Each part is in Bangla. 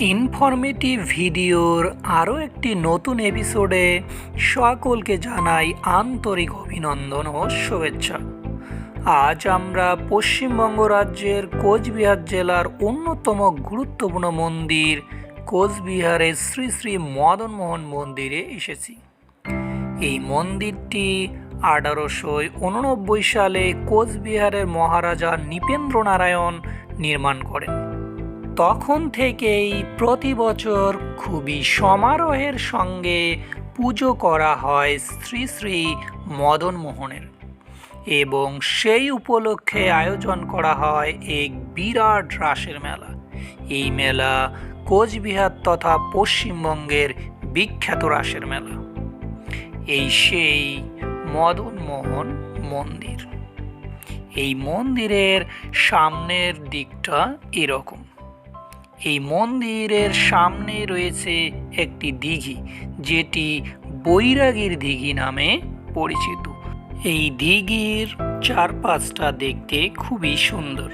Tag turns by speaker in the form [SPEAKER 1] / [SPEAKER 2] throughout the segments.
[SPEAKER 1] ইনফরমেটিভ ভিডিওর আরও একটি নতুন এপিসোডে সকলকে জানাই আন্তরিক অভিনন্দন ও শুভেচ্ছা। আজ আমরা পশ্চিমবঙ্গ রাজ্যের কোচবিহার জেলার অন্যতম গুরুত্বপূর্ণ মন্দির কোচবিহারের শ্রী শ্রী মদনমোহন মন্দিরে এসেছি। এই মন্দিরটি আঠারোশো উননব্বই সালে কোচবিহারের মহারাজা নৃপেন্দ্র নারায়ণ নির্মাণ করেন। তখন থেকেই প্রতি বছর খুবই সমারোহের সঙ্গে পুজো করা হয় শ্রী শ্রী মদন মোহনের। এবং সেই উপলক্ষে আয়োজন করা হয় এক বিরাট রাসের মেলা। এই মেলা কোচবিহার তথা পশ্চিমবঙ্গের বিখ্যাত রাসের মেলা। এই সেই মদন মোহন মন্দির। এই মন্দিরের সামনের দিকটা এরকম। এই মন্দিরের সামনে রয়েছে একটি দিঘি, যেটি বৈরাগীর দিঘি নামে পরিচিত। এই দিঘির চারপাশটা দেখতে খুবই সুন্দর।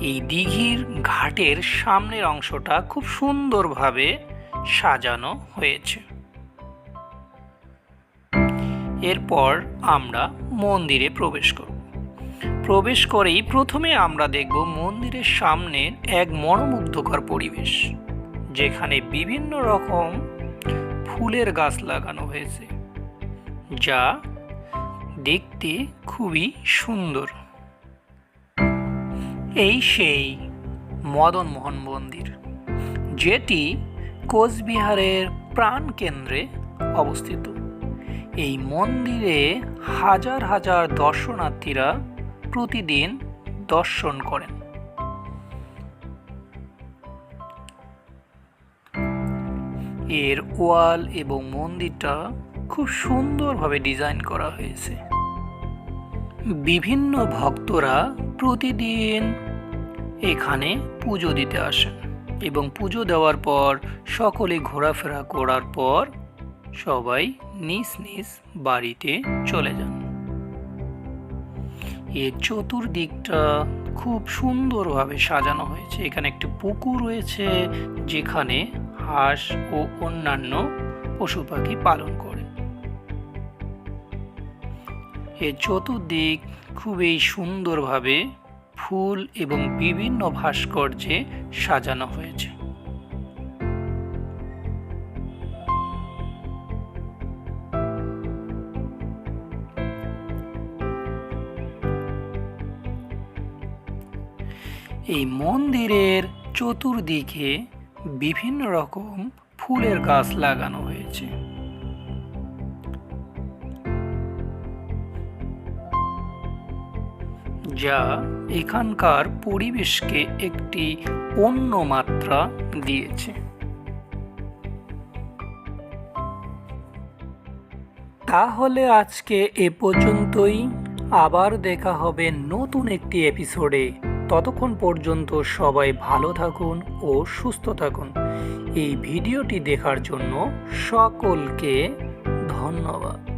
[SPEAKER 1] এই দিঘির ঘাটের সামনের অংশটা খুব সুন্দরভাবে সাজানো হয়েছে। এরপর আমরা মন্দিরে প্রবেশ করব। প্রবেশ করেই প্রথমে আমরা দেখব মন্দিরের সামনে এক মনোমুগ্ধকর পরিবেশ, যেখানে বিভিন্ন রকম ফুলের গাছ লাগানো হয়েছে, যা দেখতে খুবই সুন্দর। এই সেই মদন মোহন মন্দির, যেটি কোচবিহারের প্রাণকেন্দ্রে অবস্থিত। এই মন্দিরে হাজার হাজার দর্শনার্থীরা প্রতিদিন দর্শন করেন। এর ওয়াল এবং মন্দিরটা খুব সুন্দরভাবে ডিজাইন করা হয়েছে। বিভিন্ন ভক্তরা প্রতিদিন এখানে পুজো দিতে আসেন এবং পুজো দেওয়ার পর সকলে ঘোরাফেরা করার পর সবাই নিজ নিজ বাড়িতে চলে যান। এর চতুর্দিকটা খুব সুন্দরভাবে সাজানো হয়েছে। এখানে একটি পুকুর রয়েছে, যেখানে হাঁস ও অন্যান্য পশু পাখি পালন করে। এর চতুর্দিক খুবই সুন্দরভাবে ফুল এবং বিভিন্ন ভাস্কর্যে সাজানো হয়েছে। এই মন্দিরের চতুর্দিকে বিভিন্ন রকম ফুলের গাছ লাগানো হয়েছে। যা এখানকার পরিবেশকে একটি অন্য মাত্রা দিয়েছে। তাহলে আজকে এ পর্যন্তই। আবার দেখা হবে নতুন একটি এপিসোডে ততক্ষণ পর্যন্ত সবাই ভালো থাকুন ও সুস্থ থাকুন। এই ভিডিওটি দেখার জন্য সকলকে ধন্যবাদ।